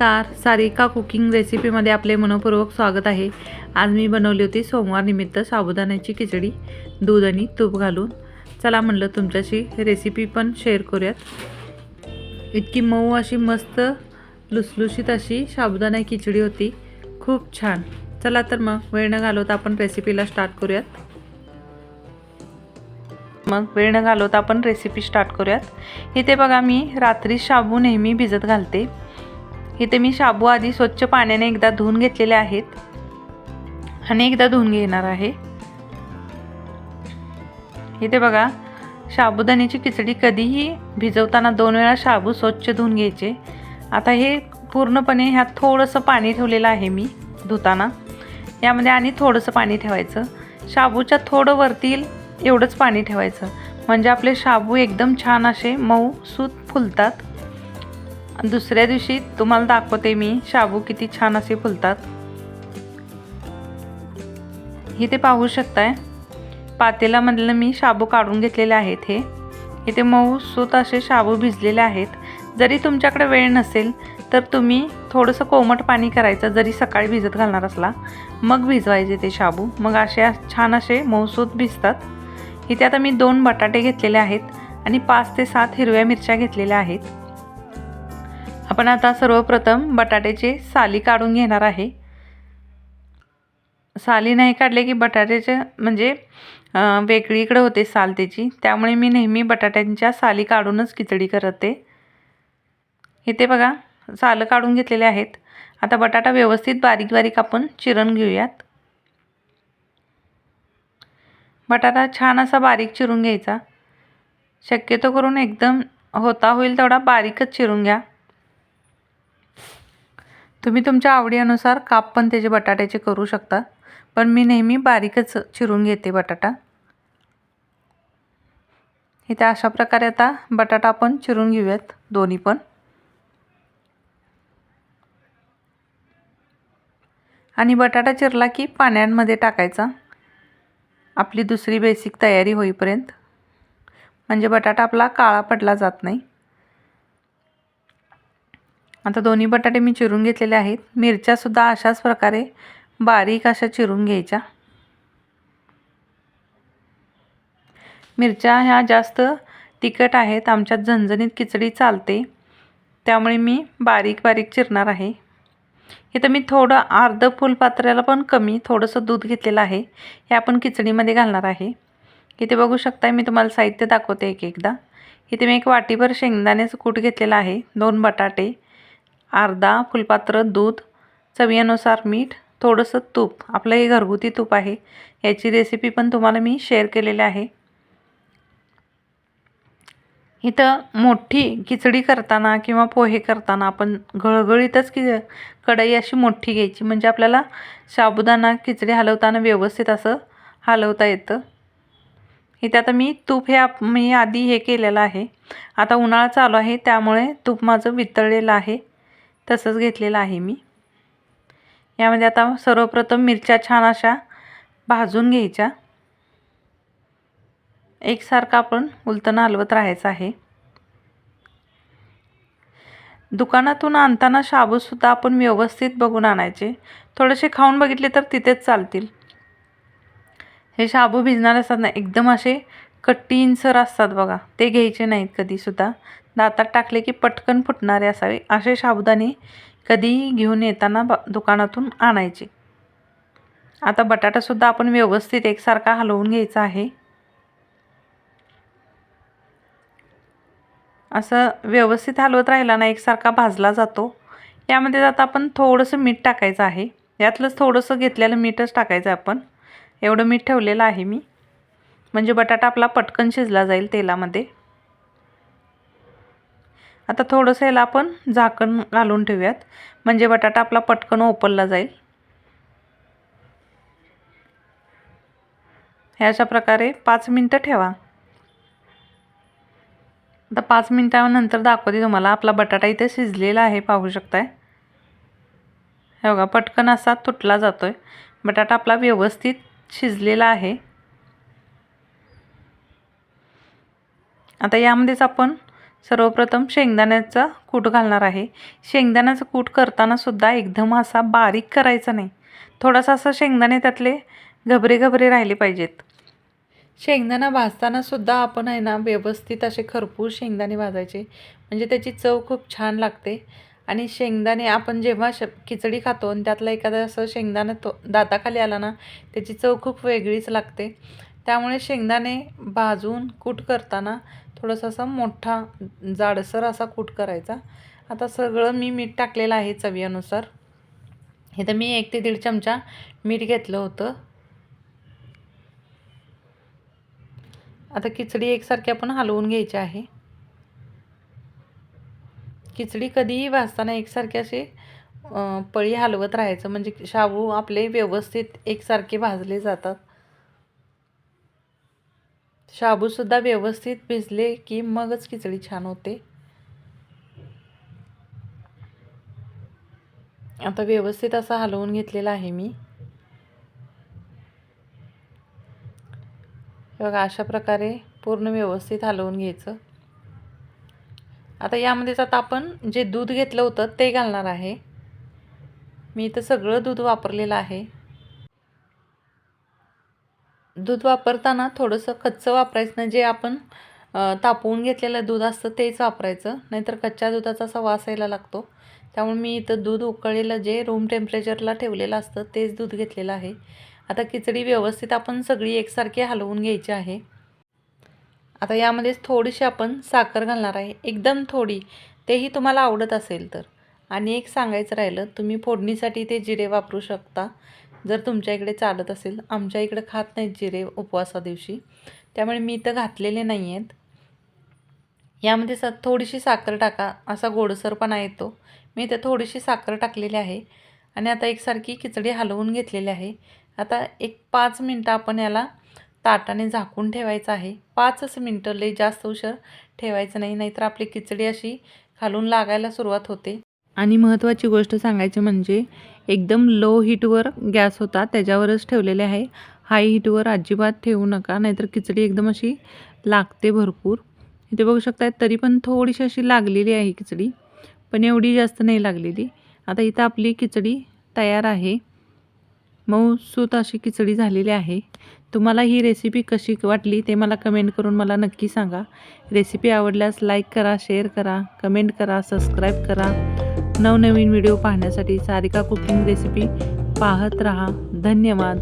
तार सारिका कुकिंग रेसिपीमध्ये आपले मनपूर्वक स्वागत आहे. आज मी बनवली होती सोमवार निमित्त साबुदाण्याची खिचडी दूध आणि तूप घालून. चला म्हणलं तुमच्याशी रेसिपी पण शेअर करूयात. इतकी मऊ अशी मस्त लुसलुशीत अशी साबुदाणा खिचडी होती. खूप छान. चला तर मग वेळ न घालवता आपण रेसिपीला स्टार्ट करूयात. मग वेळ न घालवता आपण रेसिपी स्टार्ट करूयात. इथे बघा मी रात्री शाबू नेहमी भिजत घालते. इथे मी शाबू आधी स्वच्छ पाण्याने एकदा धुवून घेतलेले आहेत. आणि एकदा धुवून घेणार आहे. इथे बघा साबुदाण्याची खिचडी कधीही भिजवताना दोन वेळा शाबू स्वच्छ धुवून घ्यायचे. आता हे पूर्णपणे ह्यात थोडंसं पाणी ठेवलेलं आहे मी धुताना. यामध्ये आणि थोडंसं पाणी ठेवायचं. शाबूच्या थोडं वरतील एवढंच पाणी ठेवायचं. म्हणजे आपले शाबू एकदम छान असे मऊ सूत फुलतात. दुसऱ्या दिवशी तुम्हाला दाखवते मी शाबू किती छान असे फुलतात. इथे पाहू शकताय पातेलामधलं मी शाबू काढून घेतलेले आहेत हे. इथे मऊ सूत असे शाबू भिजलेले आहेत. जरी तुमच्याकडे वेळ नसेल तर तुम्ही थोडंसं कोमट पाणी करायचं जरी सकाळी भिजत घालणार असला मग भिजवायचे ते शाबू. मग असे छान असे मऊसूत भिजतात. इथे आता मी दोन बटाटे घेतलेले आहेत आणि पाच ते सात हिरव्या मिरच्या घेतलेल्या आहेत. आपण आता सर्वप्रथम बटाट्याची साली काढून घेणार आहे. साली नाही काढले की बटाट्याचे म्हणजे वेगळीकडे होते साल त्याची. त्यामुळे मी नेहमी बटाट्यांच्या साली काढूनच खिचडी करते. इथे बघा सालं काढून घेतलेले आहेत. आता बटाटा व्यवस्थित बारीक बारीक आपण चिरण घेऊयात. बटाटा छान असा बारीक चिरून घ्यायचा. शक्यतो करून एकदम होता होईल तेवढा बारीकच चिरून घ्या. तुम्ही तुमच्या आवडीनुसार काप पण त्याचे बटाट्याचे करू शकता. पण मी नेहमी बारीकच चिरून घेते बटाटा. इथे अशा प्रकारे आता बटाटा आपण चिरून घेऊयात दोन्ही पण. आणि बटाटा चिरला की पाण्यामध्ये टाकायचा. आपली दुसरी बेसिक तयारी होईपर्यंत. म्हणजे बटाटा आपला काळा पडला जात नाही. आता दोन्ही बटाटे मी चिरून घेतलेले आहेत. मिरच्यासुद्धा अशाच प्रकारे बारीक अशा चिरून घ्यायच्या. मिरच्या ह्या जास्त तिखट आहेत. आमच्यात झणझणीत खिचडी चालते. त्यामुळे मी बारीक बारीक चिरणार आहे. इथं मी थोडं अर्ध फुलपात्र्याला पण कमी थोडंसं दूध घेतलेलं आहे. हे आपण खिचडीमध्ये घालणार आहे. इथे बघू शकता मी तुम्हाला साहित्य दाखवते एक एकदा. इथे मी एक वाटीभर शेंगदाण्याचं कूट घेतलेलं आहे. दोन बटाटे. अर्धा फुलपात्र दूध चवीनुसार मीठ थोडंसं तूप. आपलं हे घरगुती तूप आहे. याची रेसिपी पण तुम्हाला मी शेअर केलेली आहे. इथं मोठी खिचडी करताना किंवा पोहे करताना आपण गळगळीतच की कढई अशी मोठी घ्यायची. म्हणजे आपल्याला साबुदाणा खिचडी हलवताना व्यवस्थित असं हलवता येतं. इथे आता मी तूप हे आप मी आधी हे केलेलं आहे. आता उन्हाळा चालू आहे त्यामुळे तूप माझं वितळलेलं आहे. तसंच घेतलेलं आहे मी. यामध्ये आता सर्वप्रथम मिरच्या छान अशा भाजून घ्यायच्या. एकसारखं आपण उलटणं हलवत राहायचं आहे. दुकानातून आणताना शाबूसुद्धा आपण व्यवस्थित बघून आणायचे. थोडेसे खाऊन बघितले तर तिथेच चालतील. हे शाबू भिजणार असतात ना एकदम असे कट्टींसर असतात बघा. ते घ्यायचे नाहीत कधीसुद्धा. दातात टाकले की पटकन फुटणारे असावे. असे साबुदाणे कधीही घेऊन येताना ब दुकानातून आणायचे. आता बटाटासुद्धा आपण व्यवस्थित एकसारखा हलवून घ्यायचा आहे. असं व्यवस्थित हलवत राहिला ना एकसारखा भाजला जातो. यामध्ये आता आपण थोडंसं मीठ टाकायचं आहे. यातलंच थोडंसं घेतलेलं मीठच टाकायचं आपण. एवढं मीठ ठेवलेलं आहे मी. म्हणजे बटाटा आपला पटकन शिजला जाईल तेलामध्ये. आता थोडंसं याला आपण झाकण घालून ठेवूयात. म्हणजे बटाटा आपला पटकन ओपलला जाईल. हे अशा प्रकारे पाच मिनटं ठेवा. आता पाच मिनटानंतर दाखवते तुम्हाला. आपला बटाटा इथे शिजलेला आहे पाहू शकताय. हे बघा पटकन असा तुटला जातो आहे बटाटा आपला व्यवस्थित शिजलेला आहे. आता यामध्येच आपण सर्वप्रथम शेंगदाण्याचा कूट घालणार आहे. शेंगदाण्याचं कूट करतानासुद्धा एकदम असा बारीक करायचा नाही. थोडासा असं शेंगदाणे त्यातले घबरे घबरे राहिले पाहिजेत. शेंगदाणा भाजतानासुद्धा आपण आहे ना व्यवस्थित असे खरपूर शेंगदाणे भाजायचे. म्हणजे त्याची चव खूप छान लागते. आणि शेंगदाणे आपण जेव्हा श खिचडी खातो आणि त्यातला एखादा असं शेंगदाणा तो दाताखाली आला ना त्याची चव खूप वेगळीच लागते. त्यामुळे शेंगदाणे भाजून कूट करताना थोडंसं असा मोठा जाडसर असा कूट करायचा. आता सगळं मी मीठ टाकलेलं आहे चवीनुसार. इथं मी एक ते दीड चमचा मीठ घेतलं होतं. आता खिचडी एकसारखी आपण हलवून घ्यायची आहे. खिचडी कधीही भाजताना एकसारखे असे पळी हलवत राहायचं. म्हणजे शाबू आपले व्यवस्थित एकसारखे भाजले जातात. शाबूसुद्धा व्यवस्थित भिजले की मगच खिचडी छान होते. आता व्यवस्थित असा हलवून घेतलेला आहे मी. बघा अशा प्रकारे पूर्ण व्यवस्थित हलवून घ्यायचं. आता यामध्येच आता आपण जे दूध घेतलं होतं ते घालणार आहे. मी इथं सगळं दूध वापरलेलं आहे. दूध वापरताना थोडंसं कच्चं वापरायचं नाही जे आपण तापवून घेतलेलं दूध असतं तेच वापरायचं. नाहीतर कच्च्या दुधाचा असा वास यायला लागतो. त्यामुळे मी इथं दूध उकळलेलं जे रूम टेम्परेचरला ठेवलेलं असतं तेच दूध घेतलेलं आहे. आता खिचडी व्यवस्थित आपण सगळी एकसारखी हलवून घ्यायची आहे. आता यामध्येच थोडीशी आपण साखर घालणार आहे. एकदम थोडी. तेही तुम्हाला आवडत असेल तर. आणि एक सांगायचं राहिलं तुम्ही फोडणीसाठी ते जिरे वापरू शकता. जर तुमच्या इकडे चालत असेल आमच्या इकडे खात नाहीत जिरे उपवासा दिवशी. त्यामुळे मी इथं घातलेले नाही आहेत यामध्ये स थोडीशी साखर टाका असा गोडसरपणा येतो मी इथं थोडीशी साखर टाकलेली आहे आणि आता एकसारखी खिचडी हलवून घेतलेली आहे. आता एक पाच मिनटं आपण याला ताटाने झाकून ठेवायचं आहे. पाचच मिनटं लई जास्त उशीर ठेवायचं नाही नाहीतर आपली खिचडी अशी खालून लागायला सुरुवात होते. आणि महत्त्वाची गोष्ट सांगायची म्हणजे एकदम लो हीटवर गॅस होता त्याच्यावरच ठेवलेले आहे. हाय हीटवर अजिबात ठेवू नका नाहीतर खिचडी एकदम अशी लागते भरपूर. इथे बघू शकता तरी पण थोडीशी अशी लागलेली आहे खिचडी पण एवढी जास्त नाही लागलेली. आता इथं आपली खिचडी तयार आहे. मऊसूत अशी खिचडी झालेली आहे. तुम्हाला ही रेसिपी कशी वाटली ते मला कमेंट करून मला नक्की सांगा. रेसिपी आवडल्यास लाईक करा शेअर करा कमेंट करा सबस्क्राईब करा. नवनवीन व्हिडिओ पाहण्यासाठी सारिका कुकिंग रेसिपी पाहत रहा. धन्यवाद.